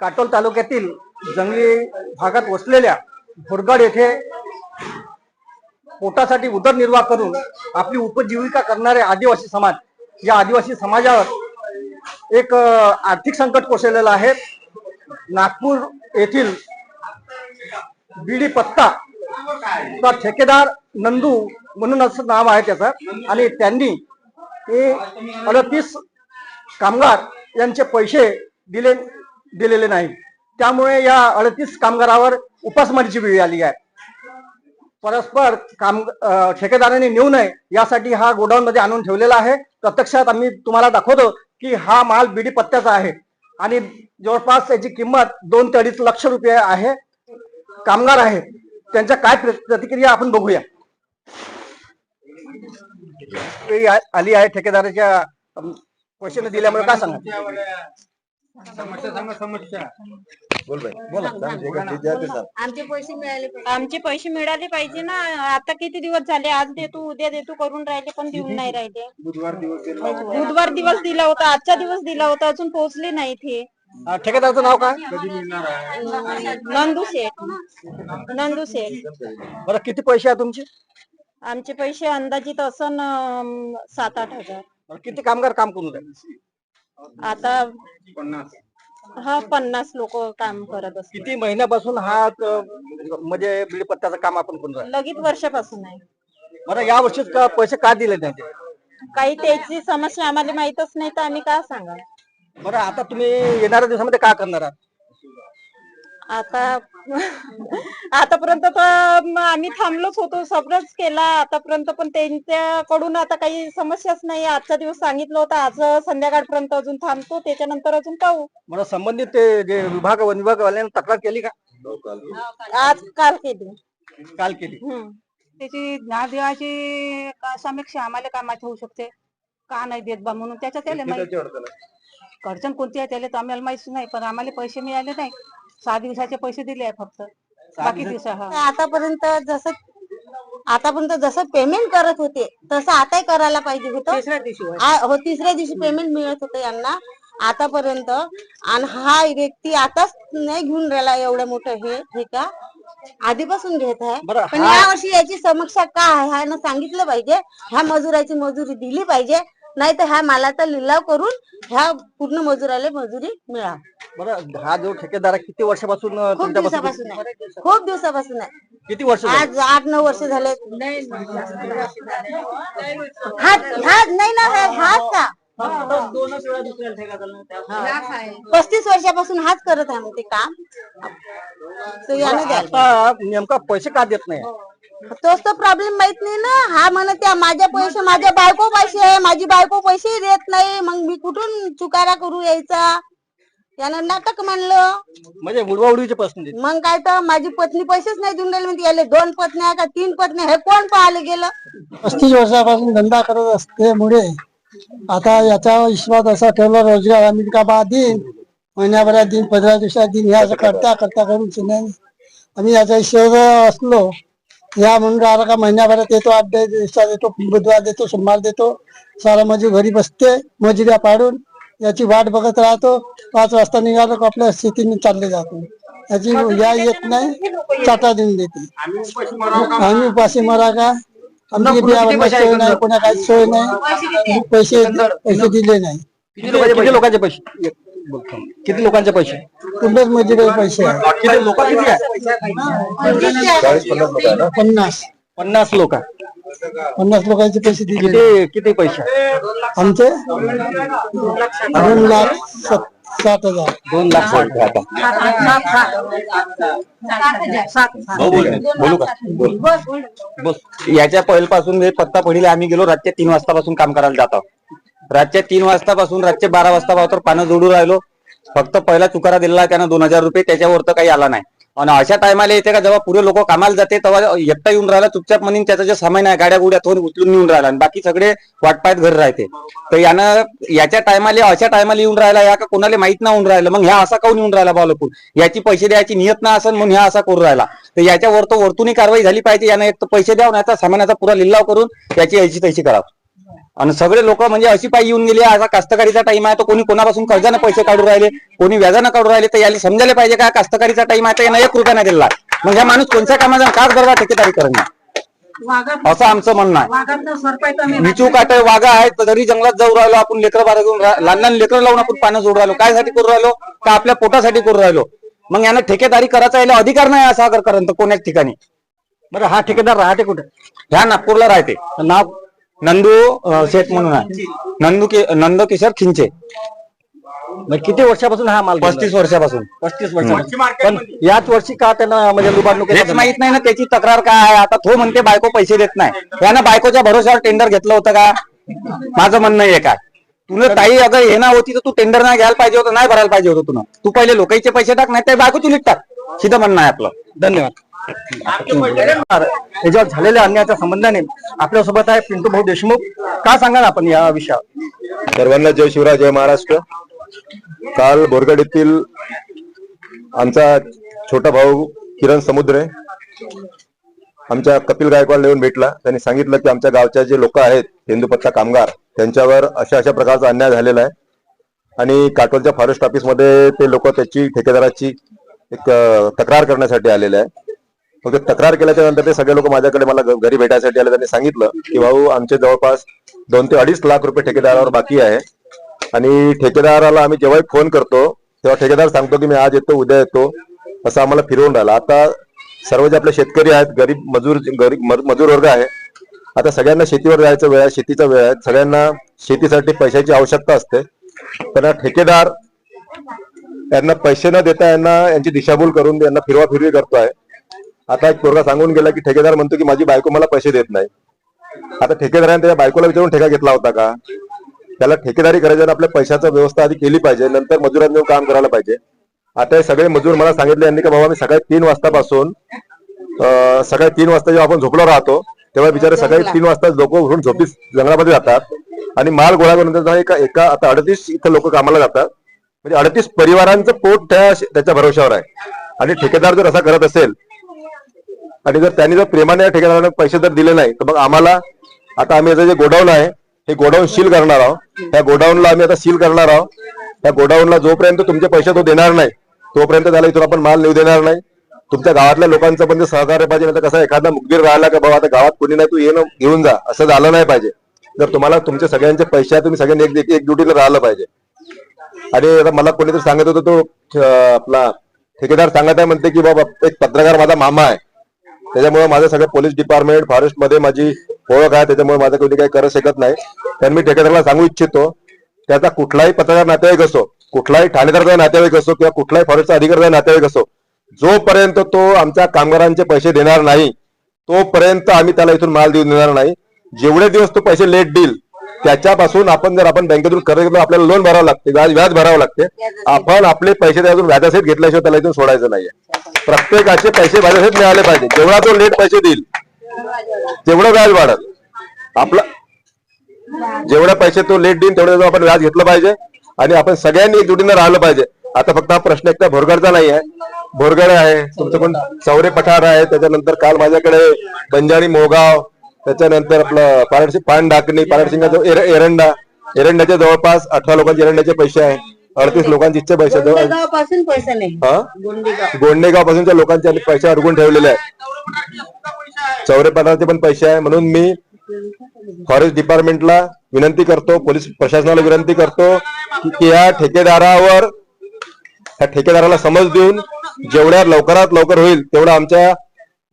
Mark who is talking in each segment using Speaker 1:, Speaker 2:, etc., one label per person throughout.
Speaker 1: काटोल तालुक्यातील जंगली भागात वसलेल्या भोरगड येथे पोटासाठी उदरनिर्वाह करून आपली उपजीविका करणारे आदिवासी समाज या आदिवासी समाजावर एक आर्थिक संकट कोसळलेलं आहे. नागपूर येथील बीडी पत्ता ठेकेदार नंदू म्हणून असं नाव आहे त्याचं. आणि त्यांनी अडतीस कामगार यांचे पैसे दिले. दिलेले नाही. त्यामुळे या अडतीस कामगारावर उपासमारीची वेळ आली आहे. परस्पर काम ठेकेदारांनी नेऊ नये यासाठी हा गोडाऊन मध्ये आणून ठेवलेला आहे. प्रत्यक्षात आम्ही तुम्हाला दाखवतो की हा माल बिडी पत्त्याचा आहे. आणि जवळपास याची किंमत दोन ते अडीच लक्ष रुपये आहे. कामगार आहे. त्यांच्या काय प्रतिक्रिया आपण बघूया. आली आहे ठेकेदाराच्या अं, पैसे दिल्यामुळे काय सांगा
Speaker 2: समस्या सांगा समस्या.
Speaker 3: आमचे पैसे मिळाले पाहिजे.
Speaker 4: आमचे पैसे मिळाले पाहिजे ना. आता किती दिवस झाले? आज देतो उद्या देतो करून राहिले पण देऊन नाही राहिले.
Speaker 2: बुधवार दिवस दिला.
Speaker 4: बुधवार दिवस दिला होता आजचा दिवस दिला होता अजून पोहोचले नाही ते
Speaker 1: अं, ठेकेदाराचं नाव काय?
Speaker 2: कधी मिळणार आहे?
Speaker 4: नंदू शेठ. नंदू शेठ.
Speaker 1: बरं किती पैसे आहे तुमचे?
Speaker 4: आमचे पैसे अंदाजित असन अं, सात आठ हजार.
Speaker 1: बरं, किती कामगार काम करून राहिले
Speaker 4: आता
Speaker 2: पन्नास.
Speaker 4: हा पन्नास लोक काम करत असतील
Speaker 1: किती महिन्यापासून हा अं, म्हणजे बिडी पत्त्याचं काम आपण करून राहिलो?
Speaker 4: लगेच वर्षापासून आहे.
Speaker 1: बरं या वर्षी का- पैसे का दिले नाही ते?
Speaker 4: काही त्याची समस्या आम्हाला माहीतच नाही तर आम्ही काय सांगा
Speaker 1: बरं आता तुम्ही येणाऱ्या दिवसामध्ये काय करणार आहात?
Speaker 4: आता आतापर्यंत तर म- आम्ही थांबलोच होतो सगळंच केला. आतापर्यंत पण त्यांच्याकडून आता काही समस्याच नाही. आजचा दिवस सांगितलं होतं आज संध्याकाळपर्यंत अजून थांबतो त्याच्यानंतर अजून पाहू.
Speaker 1: मला संबंधित ते जे विभाग वन विभागवाल्यांनी तक्रार केली का?
Speaker 4: आज काल केली.
Speaker 1: काल केली.
Speaker 5: त्याची ज्ञान देवाची का- समीक्षा आम्हाला कामात होऊ शकते. का नाही देत बा म्हणून त्याच्या त्याला
Speaker 2: अडचण
Speaker 5: कोणती आहे त्याला तर आम्हाला माहीत नाही पण आम्हाला पैसे मिळाले नाही. सहा दिवसाचे पैसे दिले आहे फक्त. बाकी दिवस? हा.
Speaker 3: आतापर्यंत जसं आतापर्यंत जसं पेमेंट करत होते तसं आताही करायला पाहिजे होतं.
Speaker 5: तिसऱ्या दिवशी होय.
Speaker 3: आ- हो तिसऱ्या दिवशी पेमेंट मिळत होतं यांना. आतापर्यंत आणि हा व्यक्ती आताच नाही घेऊन राहिला एवढं मोठं हे हे का? आधीपासून घेत आहे.
Speaker 1: बरं
Speaker 3: पण
Speaker 1: हा.
Speaker 3: या वर्षी याची समस्या काय आहे ह्यानं सांगितलं पाहिजे. ह्या मजुराची मजुरी दिली पाहिजे. नाही तर ह्या मालाचा लिलाव करून ह्या पूर्ण मजुराला मजुरी मिळा
Speaker 1: बरं हा जो ठेकेदार आहे किती वर्षापासून अं,
Speaker 3: खूप
Speaker 1: तुमच्यापासून
Speaker 3: दिवसापासून आहे. खूप दिवसापासून आहे.
Speaker 1: किती वर्ष झाली?
Speaker 3: आज आठ नऊ वर्ष झाले. हा हा नाही ना हा- का? पस्तीस वर्षापासून हाच करत आहे मग ते काम. तो यानं द्यायला
Speaker 1: आता नेमका पैसे का देत नाही?
Speaker 3: तोच तर प्रॉब्लेम माहीत नाही ना. हा म्हणत त्या माझ्या पैसे माझ्या बायको पैसे आहे माझी बायको पैसे देत नाही. मग मी कुठून चुकारा करू यायचा? यानं नाटक म्हणलं
Speaker 1: म्हणजे उडवाउडीचे प्रश्न देत
Speaker 3: मग काय तर माझी पत्नी पैसेच नाही देऊन राहिली. म्हणते याले दोन पत्न्या का तीन पत्नी हे कोण पाहायला गेलं?
Speaker 6: पस्तीस वर्षापासून धंदा करत असल्यामुळे आता याचा विश्वास असा ठेवला रोजगार आम्ही का बा देईन महिन्याभरात दिन पंधरा दिवसात दिन हे असं करता करता करून नाही आम्ही याचा हिशोब असलो या म्हणून राहिला का महिन्याभरात येतो आठ दहा दिवसात येतो बुधवार देतो सोमवार देतो. सारा मजूर घरी बसते मजुऱ्या पाडून. याची वाट बघत राहतो. पाच वाजता निघालो का आपल्या शेतीने चालले जातो. याची या येत नाही चाटा देऊन देते.
Speaker 2: आम्ही उपाशी
Speaker 6: मरा का? आमची बियावरनं सोय नाही कोणा काही सोय नाही. पैसे पैसे दिले नाही.
Speaker 1: किती लोकांचे पैसे. किती लोकांचे पैसे?
Speaker 6: कुठल्याच मजुरी पैसे आहे.
Speaker 1: किती लोक किती आहे?
Speaker 6: पन्नास
Speaker 1: पन्नास. लोक.
Speaker 6: पन्नास लोकांचे पैसे दिले.
Speaker 1: किती किती पैसे?
Speaker 6: आमचे? दोन लाख सत- साठ हजार.
Speaker 1: दोन लाख साठ
Speaker 7: बोलू का? बस याच्या पहिल्यापासून हे पत्ता पडीले आम्ही गेलो रातच्या तीन वाजतापासून काम करायला जात रातच्या तीन वाजतापासून रातचे बारा वाजता तर पानं जोडून राहिलो. फक्त पहिला चुकारा दिला त्यानं दोन हजार रुपये त्याच्यावर तर काही आला नाही. आणि अशा टायमाला येते का जेव्हा पुरे लोक कामाला जाते तेव्हा एकटा येऊन राहिला चुपचाप म्हणून त्याचं जे सामान आहे गाड्या गुड्या तो उचलून येऊन राहिला. आणि बाकी सगळे वाटपायत घर राहते. तर यानं याच्या टायमाला अशा टायमाला येऊन राहिला या का कोणाला माहीत नाही होऊन राहिलं. मग ह्या असा काऊन येऊन राहिला बा लोक याची पैसे द्यायची नियत ना असेल म्हणून ह्या असा करून राहिला. तर याच्यावर तो वरतूनही कारवाई झाली पाहिजे यानं एक तर पैसे द्यावं नाही तर सामानाचा पुरा लिलाव करून याची याची तैशी करावं. आणि सगळे लोक म्हणजे अशी पायी येऊन गेली आता कास्तकारीचा टाइम आहे तर कोणी कोणापासून कर्जाने पैसे काढून राहिले कोणी व्याजानं काढून राहिले तर याला समजायला पाहिजे का कास्तकारीचा टाइम आहे तर यानं एक रुपया नाही दिला मग ह्या माणूस कोणत्या कामाचा काच बरोबर ठेकेदारी करणार असं आमचं म्हणणं आहे. निचू काटे वाघा आहेत तर जरी जंगलात जाऊ राहिलो आपण लेकरं बारा घेऊन लहान लहान लेकरं लावून आपण पानं जोडू राहिलो काय साठी करू राहिलो का आपल्या पोटासाठी करू राहिलो मग यानं ठेकेदारी करायचा याला अधिकार नाही असा करत कोण्याच ठिकाणी.
Speaker 1: बरं हा ठेकेदार राहते कुठे?
Speaker 7: ह्या नागपूरला राहते.
Speaker 1: नाव
Speaker 7: नंदू अं, शेठ म्हणून आहे. नंदू कि- नंद किशोर खिंचे.
Speaker 1: म्हणजे किती वर्षापासून हा माल?
Speaker 7: पस्तीस वर्षापासून.
Speaker 1: पस्तीस वर्षापासून. पण याच वर्षी का त्यांना म्हणजे लुबाडणूक
Speaker 7: हेच माहीत नाही ना त्याची तक्रार काय आहे? आता तो म्हणते बायको पैसे देत नाही. यानं बायकोच्या भरोश्यावर टेंडर घेतलं होतं का? माझं म्हणणं आहे. काय तुला ताई अगर हे ना होती तर तू टेंडर नाही घ्यायला पाहिजे होतं नाही भरायला पाहिजे होतं तुला. तू पहिले लोकांचे पैसे टाक नाही तर बायको तुला टाक सीधं म्हणणं आहे आपलं.
Speaker 1: धन्यवाद. याच्यावर झालेल्या अन्यायाच्या संबंधाने आपल्यासोबत आहे पिंटू भाऊ देशमुख. का सांगा आपण या विषयावर?
Speaker 8: सर्वांना जय शिवराय जय महाराष्ट्र. काल बोरगड येथील आमचा छोटा भाऊ किरण समुद्रे आमच्या कपिल गायकवाड येऊन भेटला. त्यांनी सांगितलं की आमच्या गावच्या जे लोक आहेत हिंदूपत्ता कामगार त्यांच्यावर अशा अशा प्रकारचा अन्याय झालेला आहे. आणि काटोलच्या फॉरेस्ट ऑफिसमध्ये ते लोक त्याची ठेकेदाराची एक तक्रार करण्यासाठी आलेले आहे मग ते तक्रार केल्याच्यानंतर ते सगळे लोक माझ्याकडे मला घरी भेटायसाठी आले. त्यांनी सांगितलं की भाऊ आमचे जवळपास दोन ते अडीच लाख रुपये ठेकेदारावर बाकी आहे. आणि ठेकेदाराला आम्ही जेव्हाही फोन करतो तेव्हा ठेकेदार सांगतो की मी आज येतो उद्या येतो. असं आम्हाला फिरवून राहिला. आता सर्व जे आपले शेतकरी आहेत गरीब मजूर गरीब मजूर वर्ग आहे आता सगळ्यांना शेतीवर जायचं वेळ आहे शेतीचा वेळ आहे. सगळ्यांना शेतीसाठी पैशाची आवश्यकता असते. त्यांना ठेकेदार यांना पैसे न देता यांना यांची दिशाभूल करून यांना फिरवा फिरवी करतोय. आता एक पोरगा सांगून गेला की ठेकेदार म्हणतो की माझी बायको मला पैसे देत नाही. आता ठेकेदाराने त्याच्या बायकोला विचारून ठेका घेतला होता का? त्याला ठेकेदारी करायची आणि आपल्या पैशाचा व्यवस्था आधी केली पाहिजे नंतर मजुरांनी काम करायला पाहिजे. आता हे सगळे मजूर मला सांगितले यांनी का बाबा मी सकाळी तीन वाजतापासून सकाळी तीन वाजता जेव्हा आपण झोपलो राहतो तेव्हा बिचारे सकाळी तीन वाजता लोक उठून झोपी जंगलामध्ये जातात आणि माल गोळा करून एका एका आता अडतीस इथं लोक कामाला जातात. म्हणजे अडतीस परिवारांचं पोट त्या त्याच्या भरोश्यावर आहे. आणि ठेकेदार जर असा करत असेल आणि जर त्यांनी जर प्रेमाने या ठेकेदाराने पैसे जर दिले नाही तर मग आम्हाला आता आम्ही याचं जे गोडाऊन आहे हे गोडाऊन सील करणार आहोत. त्या गोडाऊनला आम्ही आता सील करणार आहोत. त्या गोडाऊनला जोपर्यंत तुमचे पैसे तो देणार नाही तोपर्यंत त्याला इथून आपण माल नेऊ देणार नाही. तुमच्या गावातल्या लोकांचं पण ते सहकार्य पाहिजे नाही तर कसं एखादा मुखबीर राहिला का बाबा आता गावात कोणी नाही तू ये घेऊन जा. असं झालं नाही पाहिजे. जर तुम्हाला तुमचे सगळ्यांचे पैसे आहे तुम्ही सगळ्यांनी एक एक ड्युटीला राहिलं पाहिजे. आणि आता मला कोणीतरी सांगत होतं तो आपला ठेकेदार सांगत आहे म्हणते की बाबा एक पत्रकार माझा मामा आहे. त्याच्यामुळे माझं सगळं पोलीस डिपार्टमेंट फॉरेस्टमध्ये माझी ओळख आहे त्याच्यामुळे माझं कोणी काही करू शकत नाही. तर मी ठेकेदाराला सांगू इच्छितो त्याचा कुठलाही पत्रकार नातेवाईक असो कुठलाही ठाणेदारचा नातेवाईक असो किंवा कुठलाही फॉरेस्टचा अधिकाऱ्याचा नातेवाईक असो जोपर्यंत तो आमच्या कामगारांचे पैसे देणार नाही तोपर्यंत आम्ही त्याला इथून माल देऊन देणार नाही. जेवढे दिवस तो पैसे लेट देईल त्याच्यापासून आपण जर आपण बँकेतून कर्ज घेतलं आपल्याला लोन भरावं लागते व्याज व्याज भरावं लागते. आपण आपले पैसे त्यातून व्याजासहित घेतल्याशिवाय त्याला इथून सोडायचं नाहीये. प्रत्येकाचे पैसे व्याजासहित मिळाले पाहिजे. जेवढा तो लेट पैसे देईल तेवढं व्याज वाढत आपला जेवढे पैसे तो लेट देईल तेवढं आपण व्याज घेतलं पाहिजे. आणि आपण सगळ्यांनी एकजुटीनं राहिलं पाहिजे. आता फक्त हा प्रश्न एकटा भोरगडचा नाही आहे भोरगड आहे तुमचं पण चौरे पठार आहे त्याच्यानंतर काल माझ्याकडे बंजारी मोगाव त्याच्यानंतर आपलं पारडशी पान डाकणी पारडसिंगाचं एर- एरंडा एरंड्याच्या जवळपास अठरा लोकांचे एरंड्याचे पैसे आहे. अडतीस लोकांचे इच्छे पैसे
Speaker 3: जवळपासून पैसे नाही.
Speaker 8: हा? गोंडेगाव. पासूनच्या लोकांचे पैसे अडकून ठेवलेले आहेत. चौरे पठाराचे पण पैसे आहे. म्हणून मी फॉरेस्ट डिपार्टमेंटला विनंती करतो पोलीस प्रशासनाला विनंती करतो की- या ठेकेदारावर त्या ठेकेदाराला समज देऊन जेवढ्या लवकरात लवकर होईल तेवढ्या आमच्या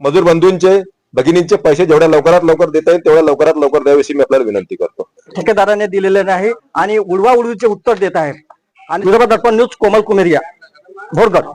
Speaker 8: मजूर बंधूंचे भगिनींचे पैसे जेवढ्या लवकरात लवकर देता येईल तेवढ्या लवकरात लवकर द्याविषयी मी आपल्याला विनंती करतो.
Speaker 1: ठेकेदाराने दिलेले नाही आणि उडवा उडवीचे उत्तर देत आहे आणि विदर्भ दर्पण न्यूज कोमल कुमेरिया भोरगड.